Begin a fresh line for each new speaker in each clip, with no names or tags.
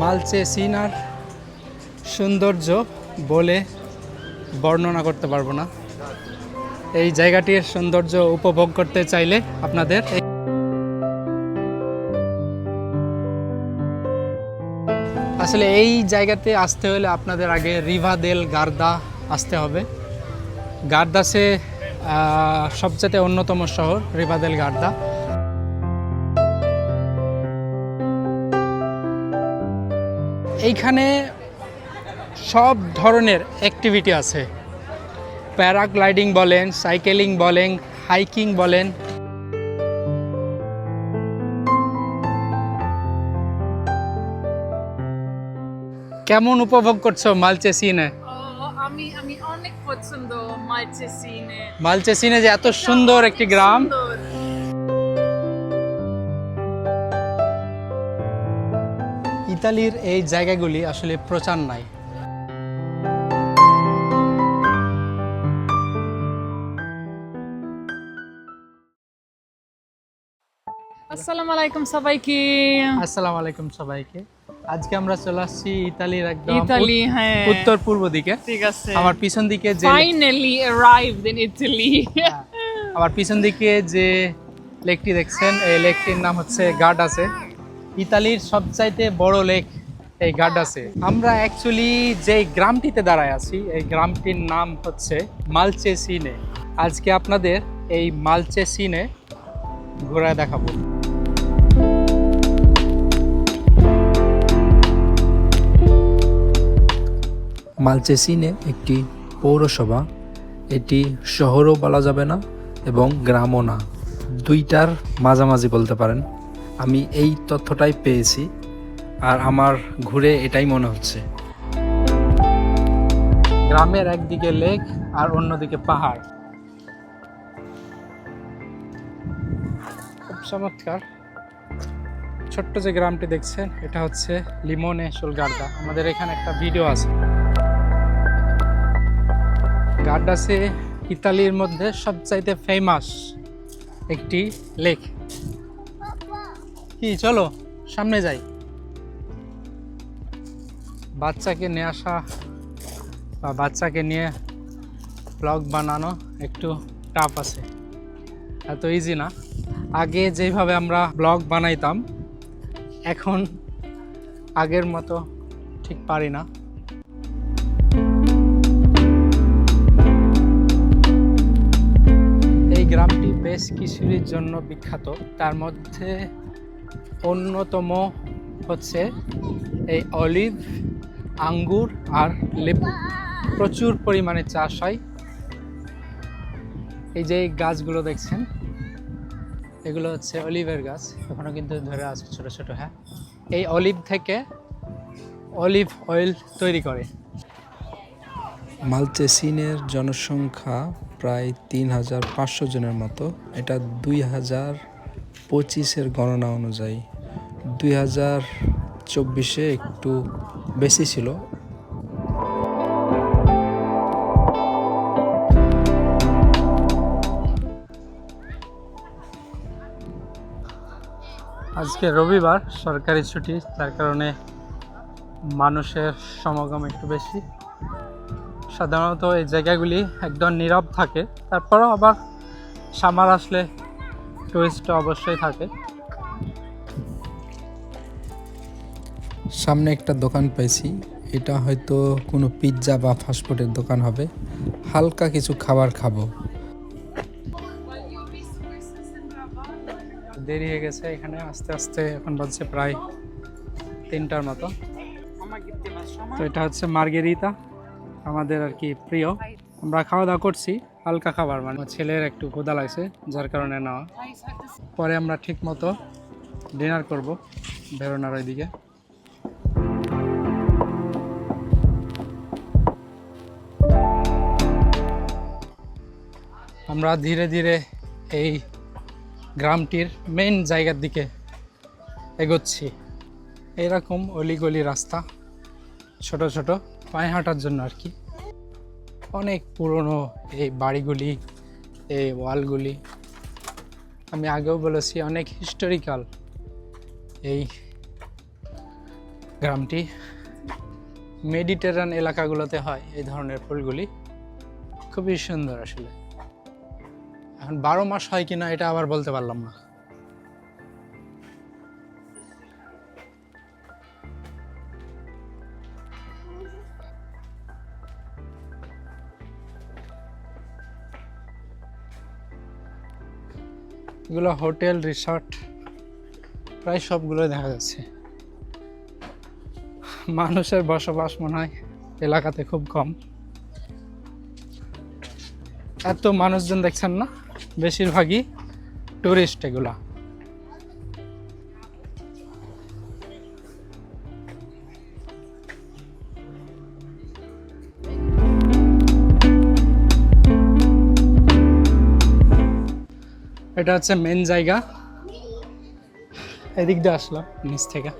মালচে সিনার সৌন্দর্য বলে বর্ণনা করতে পারব না। এই জায়গাটির সৌন্দর্য উপভোগ করতে চাইলে আপনাদের আসলে এই জায়গাতে আসতে হলে আপনাদের আগে রিভাদেল গার্দা আসতে হবে। গার্দাসে সবচেয়ে অন্যতম শহর রিভাদেল গার্দা। এইখানে সব ধরনের অ্যাক্টিভিটি আছে। প্যারাগ্লাইডিং বলেন সাইকেলিং বলেন হাইকিং বলেন। কেমন উপভোগ করছ মালচে সিনে?
আমি আমি অনেক পছন্দ মালচে সিনে।
মালচে সিনে যে এত সুন্দর একটি গ্রাম। ইতালির এই জায়গাগুলি আসলে প্রচার নাই।
আসসালামু আলাইকুম সবাইকে।
আসসালামু আলাইকুম সবাইকে। আজকে আমরা চলে আসছি ইতালির একদম
ইতালি হ্যাঁ।
উত্তর পূর্ব দিকে।
ঠিক আছে।
আমার পিছন দিকে যে
ফাইনালি অ্যারাইভড ইন ইতালি
আমার পিছন দিকে যে লেকটি দেখছেন এই লেকটির নাম হচ্ছে গার্ড আছে। ইতালির সবচাইতে বড় লেক এই গার্ড আছে। আমরা অ্যাকচুয়ালি যে গ্রামটিতে দাঁড়ায় আছি, এই গ্রামটির নাম হচ্ছে মালচে সিনে। আজকে আপনাদের এই মালচে সিনে ঘোরায় দেখাবো।
মালচেসিনে একটি পৌরসভা। এটি শহরও বলা যাবে না এবং গ্রামও না। দুইটার মাঝামাঝি বলতে পারেন। আমি এই তথ্যটাই পেয়েছি আর আমার ঘুরে এটাই মনে হচ্ছে।
গ্রামের একদিকে লেক আর অন্যদিকে পাহাড়। খুব চমৎকার। ছোট্ট যে গ্রামটি দেখছেন, এটা হচ্ছে লিমনে সোলগার্দা আমাদের এখানে একটা ভিডিও আছে। গার্ডাসে ইতালির মধ্যে সবচাইতে ফেমাস একটি লেক। কি, চলো, সামনে যাই। বাচ্চাকে নিয়ে আসা বা বাচ্চাকে নিয়ে ব্লগ বানানো একটু টাফ আছে। এত ইজি না। আগে যেভাবে আমরা ব্লগ বানাইতাম, এখন আগের মতো ঠিক পারি না। এই গ্রামটি বেশ কিছুর জন্য বিখ্যাত। তার মধ্যে অন্যতম হচ্ছে এই অলিভ, আঙ্গুর আর লেবু। প্রচুর পরিমাণে চাষ হয়। এই যে গাছগুলো দেখছেন, এগুলো হচ্ছে অলিভের গাছ। এখনও কিন্তু ধরে আছে ছোট ছোট হ্যাঁ। এই অলিভ থেকে অলিভ অয়েল তৈরি করে।
মালচেসিনের জনসংখ্যা প্রায় তিন হাজার পাঁচশো জনের মতো। এটা দুই হাজার পঁচিশের গণনা অনুযায়ী দুই হাজার চব্বিশে একটু বেশি ছিল।
আজকে রবিবার, সরকারি ছুটি, তার কারণে মানুষের সমাগম একটু বেশি। সাধারণত এই জায়গাগুলি একদম নীরব থাকে, তারপরেও আবার সামার আসলে টুরিস্ট অবশ্যই থাকে।
সামনে একটা দোকান পেয়েছি। এটা হয়তো কোনো পিৎজা বা ফাস্টফুডের দোকান হবে। হালকা কিছু খাবার খাব।
দেরি হয়ে গেছে এখানে। আস্তে আস্তে এখন বাজছে প্রায় তিনটার মতো। তো এটা হচ্ছে মার্গেরিতা। আমাদের আর কি প্রিয়। আমরা খাওয়া দাওয়া করছি। হালকা খাবার মানে ছেলের একটু ক্ষুদা লাগছে, যার কারণে নেওয়া পরে আমরা ঠিক মতো ডিনার করব, বেরোনার ওইদিকে। আমরা ধীরে ধীরে এই গ্রামটির মেন জায়গার দিকে এগোচ্ছি। এরকম অলিগলি রাস্তা, ছোট ছোট পায়ে হাঁটার জন্য আর কি। অনেক পুরনো এই বাড়িগুলি, এই ওয়ালগুলি। আমি আগেও বলেছি, অনেক হিস্টোরিক্যাল এই গ্রামটি। মেডিটেরান এলাকাগুলোতে হয় এই ধরনের ফুলগুলি। খুবই সুন্দর আসলে। এখন বারো মাস হয় কিনা, এটা আবার বলতে পারলাম না। এগুলো হোটেল, রিসর্ট, প্রায় সবগুলো দেখা যাচ্ছে। মানুষের বসবাস মনে হয় এলাকাতে খুব কম। এত মানুষজন দেখছেন না? বেশিরভাগই টুরিস্ট এগুলা। এটা হচ্ছে মেন জায়গা। এদিক দিয়ে আসলাম, নিচ থেকে।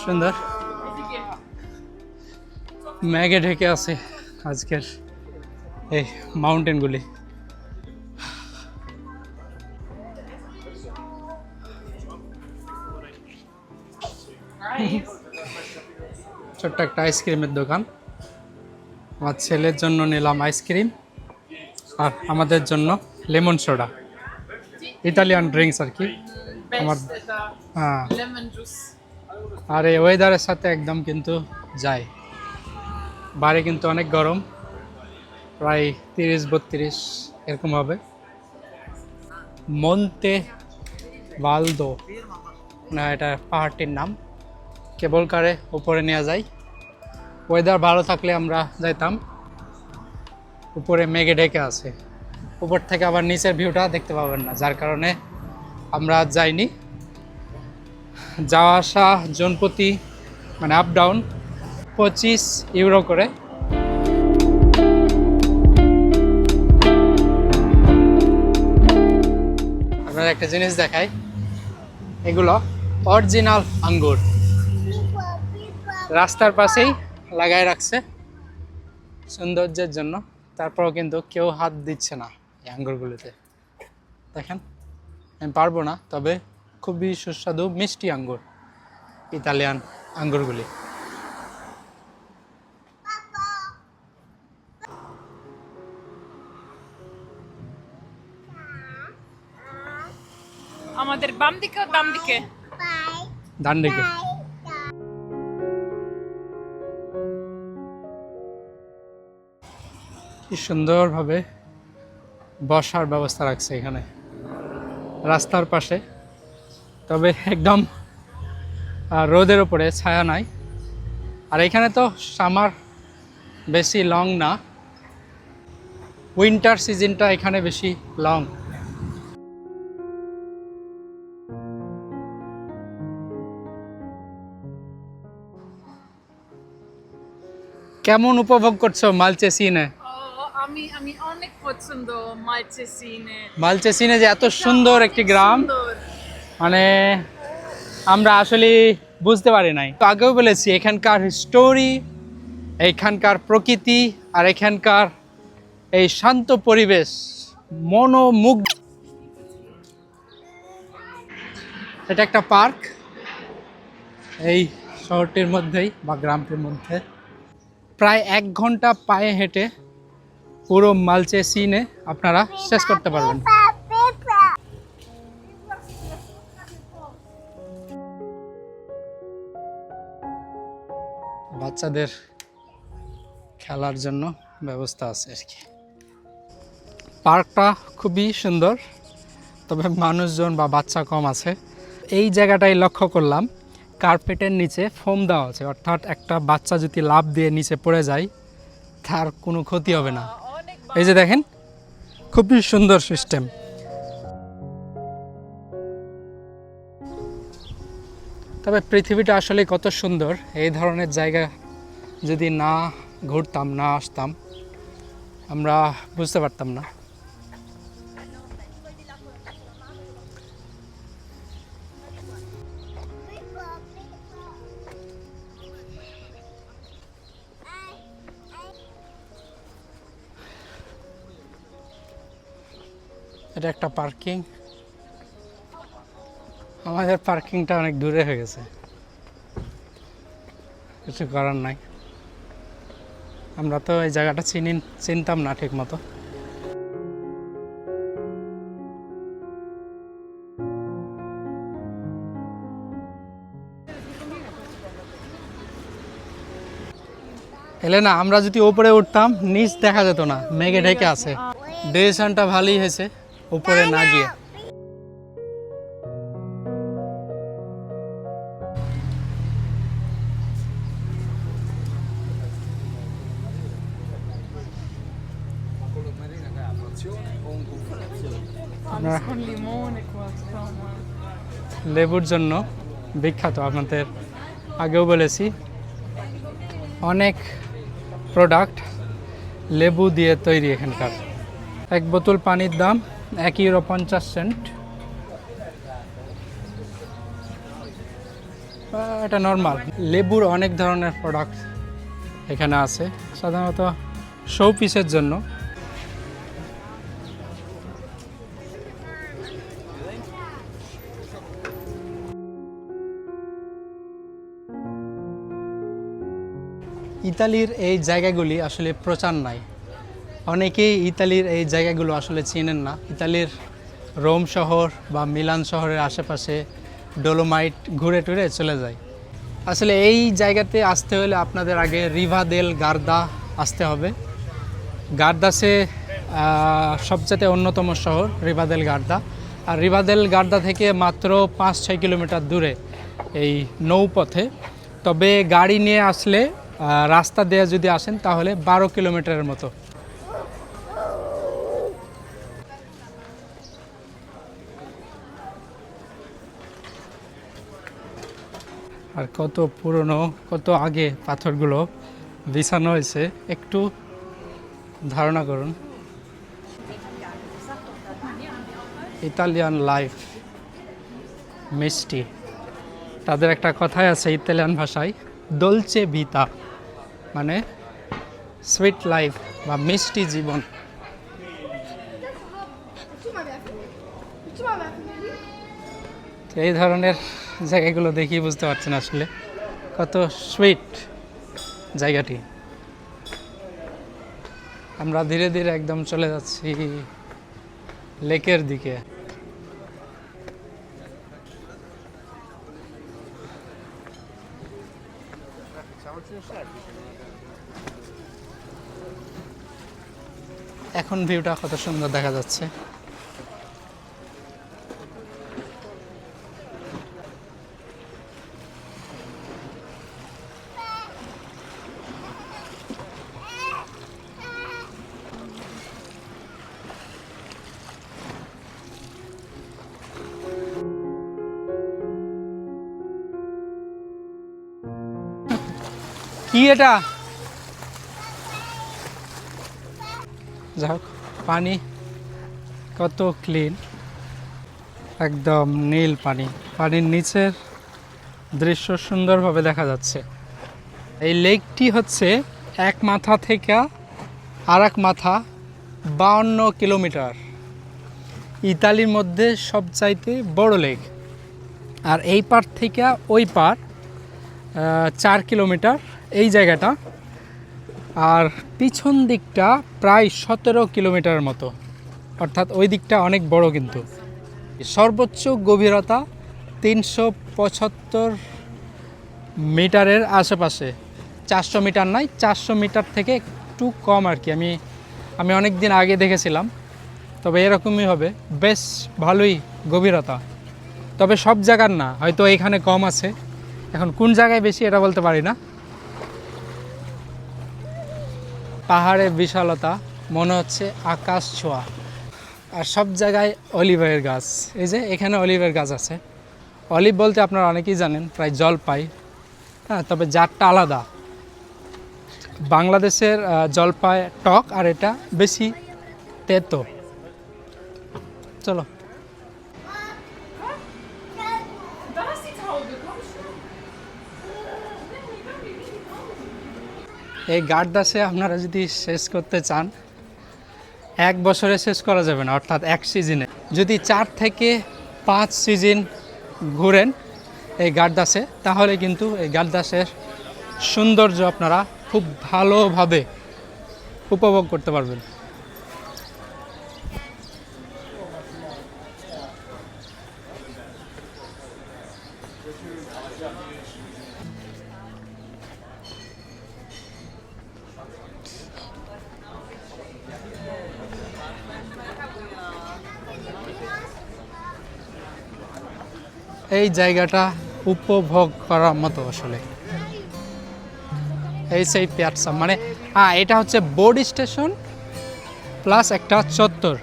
সুন্দর। ম্যাগে ঢেকে আছে আজকের এই মাউন্টেনগুলি ছোট্ট একটা আইসক্রিমের দোকান। আমার ছেলের জন্য নিলাম আইসক্রিম আর আমাদের জন্য লেমন সোডা ইতালিয়ান ড্রিঙ্কস আর কি। আমার- হ্যাঁ। আর এই ওয়েদারের সাথে একদম কিন্তু যায়। বাইরে কিন্তু অনেক গরম। প্রায় তিরিশ বত্রিশ এরকম হবে। মন্তে বালদো না এটা পাহাড়টির নাম। কেবল কারে উপরে নেওয়া যায় ওয়েদার ভালো থাকলে আমরা যাইতাম। উপরে মেঘে ডেকে আছে। উপর থেকে আবার নিচের ভিউটা দেখতে পাবেন না, যার কারণে আমরা যাইনি। যাওয়া আসা জনপ্রতি মানে আপ ডাউন পঁচিশ ইউরো করে। আপনার একটা জিনিস দেখাই, এগুলো অরিজিনাল আঙ্গুর। রাস্তার পাশেই লাগাই রাখছে সৌন্দর্যের জন্য, তারপরেও কিন্তু কেউ হাত দিচ্ছে না। আঙ্গুরগুলোতে। দেখেন আমি পারব না তবে খুবই সুস্বাদু মিষ্টি আঙ্গুর ইতালিয়ান আঙ্গুরগুলি।
আমাদের বাম দিকে ডান দিকে।
ডান দিকে। কি সুন্দরভাবে বসার ব্যবস্থা রাখছে এখানে। রাস্তার পাশে। তবে একদম রোদের ওপরে ছায়া নাই। আর এখানে তো সামার বেশি লং না। উইন্টার সিজনটা এখানে বেশি লং কেমন উপভোগ করছ মালচে সিনে?
আমি আমি অনেক পছন্দ মালচে সিনে।
মালচে সিনে যে এত সুন্দর একটি গ্রাম। মানে আমরা আসলে বুঝতে পারি নাই। তো আগেও বলেছি এখানকার স্টোরি এখানকার প্রকৃতি আর এখানকার এই শান্ত পরিবেশ মনোমুগ্ধ। এটা একটা পার্ক। এই শহরটির মধ্যেই বা গ্রামটির মধ্যে। প্রায় এক ঘণ্টা পায়ে হেঁটে পুরো মালচে সিনে আপনারা শেষ করতে পারবেন। বাচ্চাদের খেলার জন্য ব্যবস্থা আছে আর কি। পার্কটা খুবই সুন্দর, তবে মানুষজন বা বাচ্চা কম আছে। এই জায়গাটাই লক্ষ্য করলাম, কার্পেটের নিচে ফোম দেওয়া আছে, অর্থাৎ একটা বাচ্চা যদি লাভ দিয়ে নিচে পড়ে যায়, তার কোনো ক্ষতি হবে না। এই যে দেখেন, খুবই সুন্দর সিস্টেম। তবে পৃথিবীটা আসলে কত সুন্দর। এই ধরনের জায়গা যদি না ঘুরতাম, না আসতাম, আমরা বুঝতে পারতাম না। এটা একটা পার্কিং আমাদের পার্কিংটা অনেক দূরে হয়ে গেছে। কিছু করার নাই। আমরা তো এই জায়গাটা চিনি চিনতাম না ঠিক মতো এলে না আমরা যদি ওপরে উঠতাম নিচ দেখা যেত না। মেঘে ঢেকে আছে। ডিসিশনটা ভালোই হয়েছে। উপরে না গিয়ে. লেবুর জন্য বিখ্যাত, আপনাদের আগেও বলেছি অনেক প্রোডাক্ট লেবু দিয়ে তৈরি এখানকার এক বোতল পানির দাম এক ইউরো পঞ্চাশ সেন্ট এটা নর্মাল লেবুর অনেক ধরনের প্রোডাক্ট এখানে আছে, সাধারণত শো পিসের জন্য। ইতালির এই জায়গাগুলি আসলে প্রচার নাই। অনেকেই ইতালির এই জায়গাগুলো আসলে চেনেন না। ইতালির রোম শহর বা মিলান শহরের আশেপাশে ডোলোমাইট ঘুরে টুরে চলে যায়। আসলে এই জায়গাতে আসতে হলে আপনাদের আগে রিভা দেল গার্দা আসতে হবে। গার্দাসে সবচেয়ে অন্যতম শহর রিভাদেল গার্দা। আর রিভাদেল গার্দা থেকে মাত্র পাঁচ ছয় কিলোমিটার দূরে এই নৌপথে। তবে গাড়ি নিয়ে আসলে রাস্তা দিয়ে যদি আসেন তাহলে বারো কিলোমিটারের মতো। আর কত পুরনো, কত আগে পাথরগুলো বিছানো হয়েছে, একটু ধারণা করুন। ইতালিয়ান লাইফ, মিষ্টি। তাদের একটা কথাই আছে ইতালিয়ান ভাষায়, দলচে ভিতা মানে সুইট লাইফ বা মিষ্টি জীবন। এই ধরনের জায়গাগুলো দেখি বুঝতে পারছেন আসলে। কত সুইট জায়গাটি। আমরা ধীরে ধীরে একদম চলে যাচ্ছি লেকের দিকে। এখন ভিউটা কত সুন্দর দেখা যাচ্ছে। কি এটা? যাই হোক পানি কত ক্লিন একদম নীল পানি। পানির নিচের দৃশ্য সুন্দরভাবে দেখা যাচ্ছে। এই লেকটি হচ্ছে এক মাথা থেকে আর এক মাথা বাউন্ন কিলোমিটার। ইতালির মধ্যে সবচাইতে বড় লেক আর এই পার থেকে ওই পার চার কিলোমিটার। এই জায়গাটা। আর পিছন দিকটা প্রায় সতেরো কিলোমিটারের মতো। অর্থাৎ ওই দিকটা অনেক বড় কিন্তু। সর্বোচ্চ গভীরতা তিনশো পঁচাত্তর মিটারের আশেপাশে। চারশো মিটার নয় চারশো মিটার থেকে একটু কম আর কি। আমি আমি অনেক দিন আগে দেখেছিলাম। তবে এরকমই হবে। বেশ ভালোই গভীরতা। তবে সব জায়গার না, হয়তো এখানে কম আছে। এখন কোন জায়গায় বেশি এটা বলতে পারি না। পাহাড়ের বিশালতা, মনে হচ্ছে আকাশ ছোঁয়া। আর সব জায়গায় অলিভের গাছ। এই যে এখানে অলিভের গাছ আছে। অলিভ বলতে আপনারা অনেকেই জানেন, প্রায় জলপাই। হ্যাঁ তবে জাতটা আলাদা। বাংলাদেশের জলপাই টক আর এটা বেশি তেতো। চলো। এই গার্ডাসে আপনারা যদি শেষ করতে চান, এক বছরে শেষ করা যাবে না, অর্থাৎ এক সিজনে। যদি চার থেকে পাঁচ সিজন ঘুরেন এই গার্ডাসে তাহলে কিন্তু এই গার্ডাসের সৌন্দর্য আপনারা খুব ভালোভাবে উপভোগ করতে পারবেন। এই জায়গাটা উপভোগ করার মতো আসলে। এই সেই পিয়াটসা মানে হ্যাঁ এটা হচ্ছে বোর্ড স্টেশন প্লাস একটা চত্বর।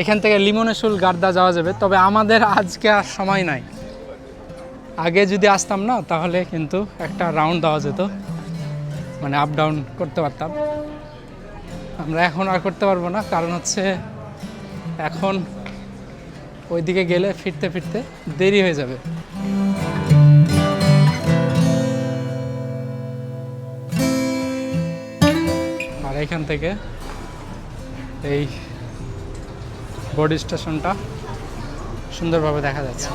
এখান থেকে লিমনেশুল গার্দা যাওয়া যাবে, তবে আমাদের আজকে আর সময় নাই। আগে যদি আসতাম না, তাহলে কিন্তু একটা রাউন্ড দেওয়া যেত। মানে আপ ডাউন করতে পারতাম। আমরা এখন আর করতে পারব না, কারণ হচ্ছে এখন ওইদিকে গেলে ফিরতে ফিরতে দেরি হয়ে যাবে। আর এখান থেকে এই বোর্ড স্টেশনটা সুন্দরভাবে দেখা যাচ্ছে।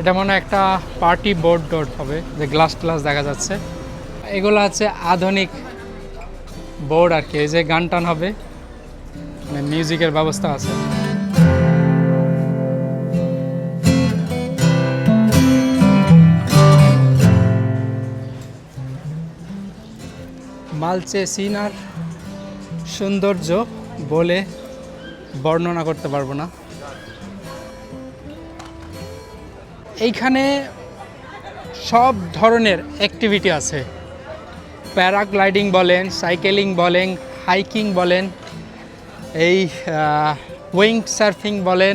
এটা মনে একটা পার্টি বোর্ড টোর্ড হবে, যে গ্লাস ট্লাস দেখা যাচ্ছে। এগুলো হচ্ছে আধুনিক বোর্ড আর কি, এই যে গান টান হবে মানে মিউজিকের ব্যবস্থা আছে। মালচে সিনার সৌন্দর্য বলে বর্ণনা করতে পারব না। এইখানে সব ধরনের অ্যাক্টিভিটি আছে। প্যারাগ্লাইডিং বলেন, সাইকেলিং বলেন, হাইকিং বলেন, এই উইং সার্ফিং বলেন,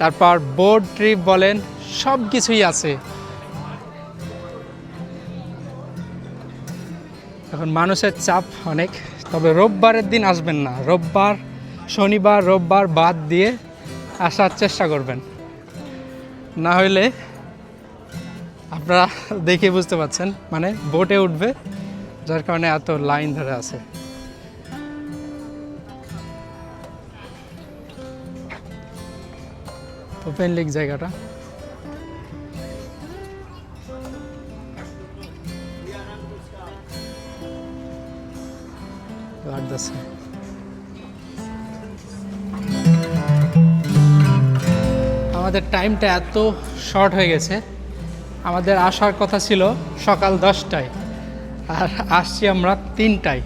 তারপর বোট ট্রিপ বলেন সব কিছুই আছে। এখন মানুষের চাপ অনেক, তবে রোববারের দিন আসবেন না। রোববার, শনিবার, রোববার বাদ দিয়ে আসার চেষ্টা করবেন। না হইলে আপনারা দেখে বুঝতে পারছেন মানে বোটে উঠবে, যার কারণে এত লাইন ধরে আছে। ওপেন লিক জায়গাটা। আছে। আমাদের টাইমটা এত শর্ট হয়ে গেছে। আমাদের আসার কথা ছিল সকাল দশটায়, আর আসছি আমরা তিনটায়।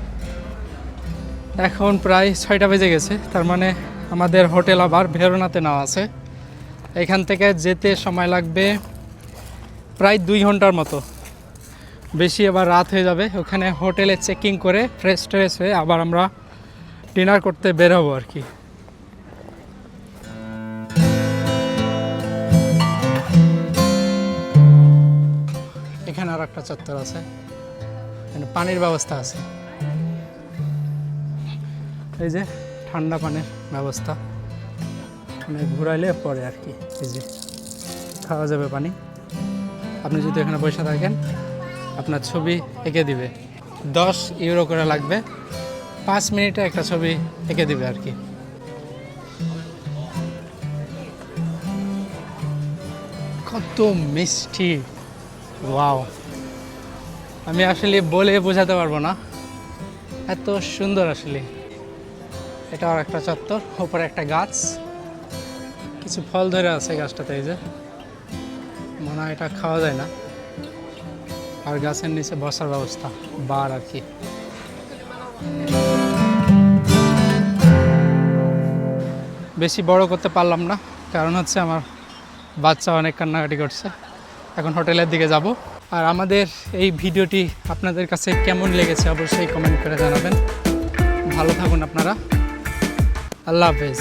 এখন প্রায় ছয়টা বেজে গেছে, তার মানে আমাদের হোটেল আবার ভেরোনাতে নেওয়া আছে। এখান থেকে যেতে সময় লাগবে প্রায় দুই ঘণ্টার মতো। বেশি আবার রাত হয়ে যাবে। ওখানে হোটেলে চেকিং করে ফ্রেশ ট্রেশ হয়ে আবার আমরা ডিনার করতে বের হব আর কি। এখানে আর একটা চত্বর আছে। এখানে পানির ব্যবস্থা আছে। এই যে ঠান্ডা পানির ব্যবস্থা। মানে ঘুরাইলে পরে আর কি, এই যে। খাওয়া যাবে পানি। আপনি যদি এখানে বসে থাকেন আপনার ছবি এঁকে দিবে। দশ ইউরো করে লাগবে। পাঁচ মিনিটে একটা ছবি এঁকে দিবে আর কি। কত মিষ্টি। ওয়াও। আমি আসলে বলে বোঝাতে পারব না। এত সুন্দর আসলে। এটা আর একটা চত্বর, ওপরে একটা গাছ। কিছু ফল ধরে আছে গাছটাতে, এই যে। মনে হয় এটা খাওয়া যায় না। আর গাছের নিচে বসার ব্যবস্থা, বার আর কি। বেশি বড় করতে পারলাম না, কারণ হচ্ছে আমার বাচ্চা অনেক কান্নাকাটি করছে। এখন হোটেলের দিকে যাব। আর আমাদের এই ভিডিওটি আপনাদের কাছে কেমন লেগেছে অবশ্যই কমেন্ট করে জানাবেন। ভালো থাকুন আপনারা। আল্লাহ হাফেজ।